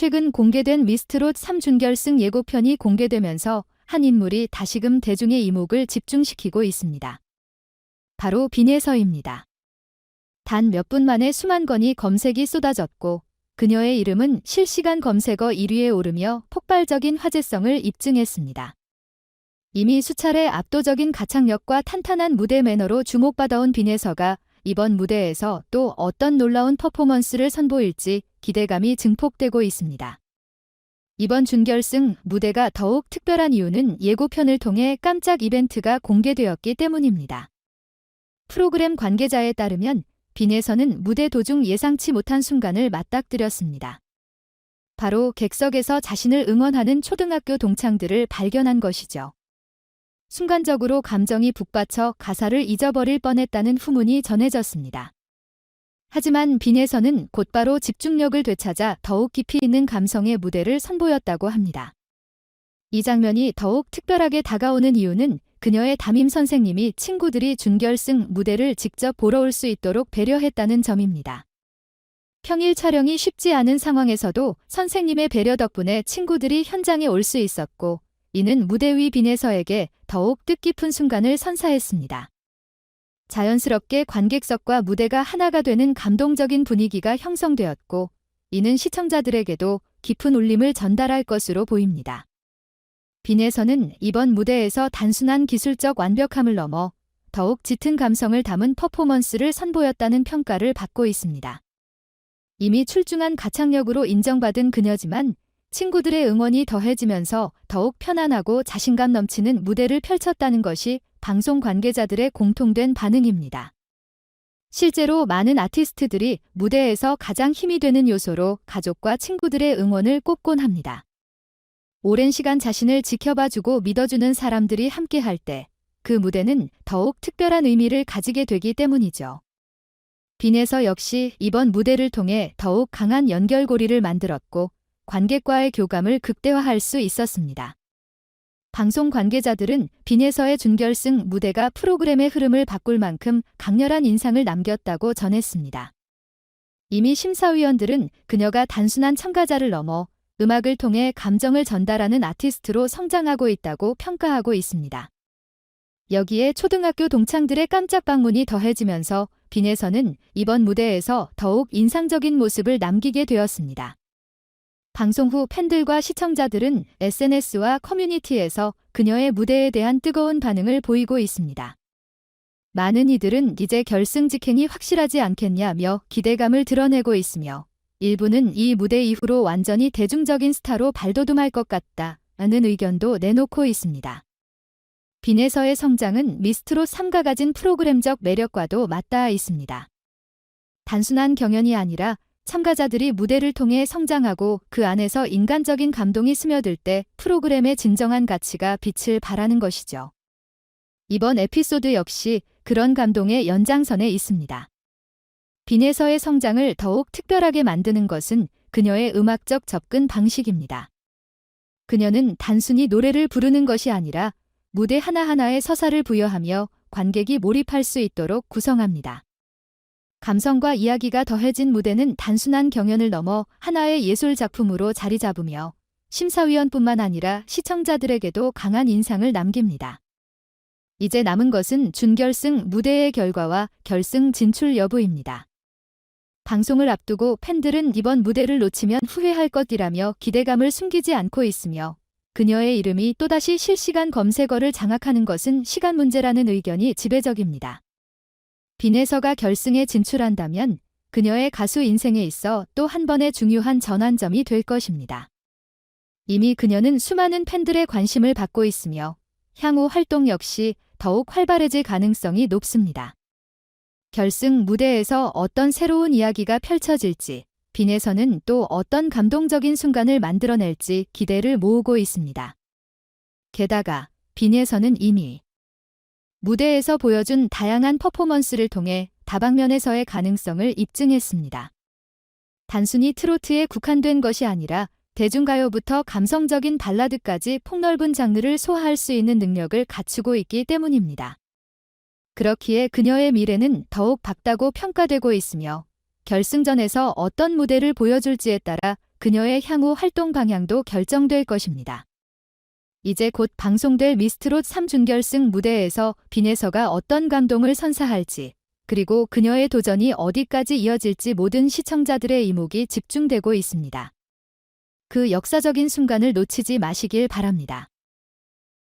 최근 공개된 미스트롯 3준결승 예고편이 공개되면서 한 인물이 다시금 대중의 이목을 집중시키고 있습니다. 바로 빈예서입니다. 단 몇 분 만에 수만 건이 검색이 쏟아졌고 그녀의 이름은 실시간 검색어 1위에 오르며 폭발적인 화제성을 입증했습니다. 이미 수차례 압도적인 가창력과 탄탄한 무대 매너로 주목받아온 빈예서가 이번 무대에서 또 어떤 놀라운 퍼포먼스를 선보일지 기대감이 증폭되고 있습니다. 이번 준결승 무대가 더욱 특별한 이유는 예고편을 통해 깜짝 이벤트가 공개되었기 때문입니다. 프로그램 관계자에 따르면 빈에서는 무대 도중 예상치 못한 순간을 맞닥뜨렸습니다. 바로 객석에서 자신을 응원하는 초등학교 동창들을 발견한 것이죠. 순간적으로 감정이 북받쳐 가사를 잊어버릴 뻔했다는 후문이 전해졌습니다. 하지만 빈에서는 곧바로 집중력을 되찾아 더욱 깊이 있는 감성의 무대를 선보였다고 합니다. 이 장면이 더욱 특별하게 다가오는 이유는 그녀의 담임 선생님이 친구들이 준결승 무대를 직접 보러 올 수 있도록 배려했다는 점입니다. 평일 촬영이 쉽지 않은 상황에서도 선생님의 배려 덕분에 친구들이 현장에 올 수 있었고, 이는 무대 위 빈에서에게 더욱 뜻깊은 순간을 선사했습니다. 자연스럽게 관객석과 무대가 하나가 되는 감동적인 분위기가 형성되었고, 이는 시청자들에게도 깊은 울림을 전달할 것으로 보입니다. 빈에서는 이번 무대에서 단순한 기술적 완벽함을 넘어 더욱 짙은 감성을 담은 퍼포먼스를 선보였다는 평가를 받고 있습니다. 이미 출중한 가창력으로 인정받은 그녀지만 친구들의 응원이 더해지면서 더욱 편안하고 자신감 넘치는 무대를 펼쳤다는 것이 방송 관계자들의 공통된 반응입니다. 실제로 많은 아티스트들이 무대에서 가장 힘이 되는 요소로 가족과 친구들의 응원을 꼽곤 합니다. 오랜 시간 자신을 지켜봐주고 믿어주는 사람들이 함께할 때 그 무대는 더욱 특별한 의미를 가지게 되기 때문이죠. 빈에서 역시 이번 무대를 통해 더욱 강한 연결고리를 만들었고 관객과의 교감을 극대화할 수 있었습니다. 방송 관계자들은 빈에서의 준결승 무대가 프로그램의 흐름을 바꿀 만큼 강렬한 인상을 남겼다고 전했습니다. 이미 심사위원들은 그녀가 단순한 참가자를 넘어 음악을 통해 감정을 전달하는 아티스트로 성장하고 있다고 평가하고 있습니다. 여기에 초등학교 동창들의 깜짝 방문이 더해지면서 빈에서는 이번 무대에서 더욱 인상적인 모습을 남기게 되었습니다. 방송 후 팬들과 시청자들은 SNS와 커뮤니티에서 그녀의 무대에 대한 뜨거운 반응을 보이고 있습니다. 많은 이들은 이제 결승 직행이 확실하지 않겠냐며 기대감을 드러내고 있으며 일부는 이 무대 이후로 완전히 대중적인 스타로 발돋움할 것 같다라는 의견도 내놓고 있습니다. 빈에서의 성장은 미스트롯 3가 가진 프로그램적 매력과도 맞닿아 있습니다. 단순한 경연이 아니라 참가자들이 무대를 통해 성장하고 그 안에서 인간적인 감동이 스며들 때 프로그램의 진정한 가치가 빛을 발하는 것이죠. 이번 에피소드 역시 그런 감동의 연장선에 있습니다. 빈에서의 성장을 더욱 특별하게 만드는 것은 그녀의 음악적 접근 방식입니다. 그녀는 단순히 노래를 부르는 것이 아니라 무대 하나하나에 서사를 부여하며 관객이 몰입할 수 있도록 구성합니다. 감성과 이야기가 더해진 무대는 단순한 경연을 넘어 하나의 예술 작품으로 자리 잡으며 심사위원뿐만 아니라 시청자들에게도 강한 인상을 남깁니다. 이제 남은 것은 준결승 무대의 결과와 결승 진출 여부입니다. 방송을 앞두고 팬들은 이번 무대를 놓치면 후회할 것이라며 기대감을 숨기지 않고 있으며 그녀의 이름이 또다시 실시간 검색어를 장악하는 것은 시간 문제라는 의견이 지배적입니다. 빈에서가 결승에 진출한다면 그녀의 가수 인생에 있어 또 한 번의 중요한 전환점이 될 것입니다. 이미 그녀는 수많은 팬들의 관심을 받고 있으며 향후 활동 역시 더욱 활발해질 가능성이 높습니다. 결승 무대에서 어떤 새로운 이야기가 펼쳐질지, 빈에서는 또 어떤 감동적인 순간을 만들어낼지 기대를 모으고 있습니다. 게다가 빈에서는 이미 무대에서 보여준 다양한 퍼포먼스를 통해 다방면에서의 가능성을 입증했습니다. 단순히 트로트에 국한된 것이 아니라 대중가요부터 감성적인 발라드까지 폭넓은 장르를 소화할 수 있는 능력을 갖추고 있기 때문입니다. 그렇기에 그녀의 미래는 더욱 밝다고 평가되고 있으며 결승전에서 어떤 무대를 보여줄지에 따라 그녀의 향후 활동 방향도 결정될 것입니다. 이제 곧 방송될 미스트롯 3준결승 무대에서 빈에서가 어떤 감동을 선사할지, 그리고 그녀의 도전이 어디까지 이어질지 모든 시청자들의 이목이 집중되고 있습니다. 그 역사적인 순간을 놓치지 마시길 바랍니다.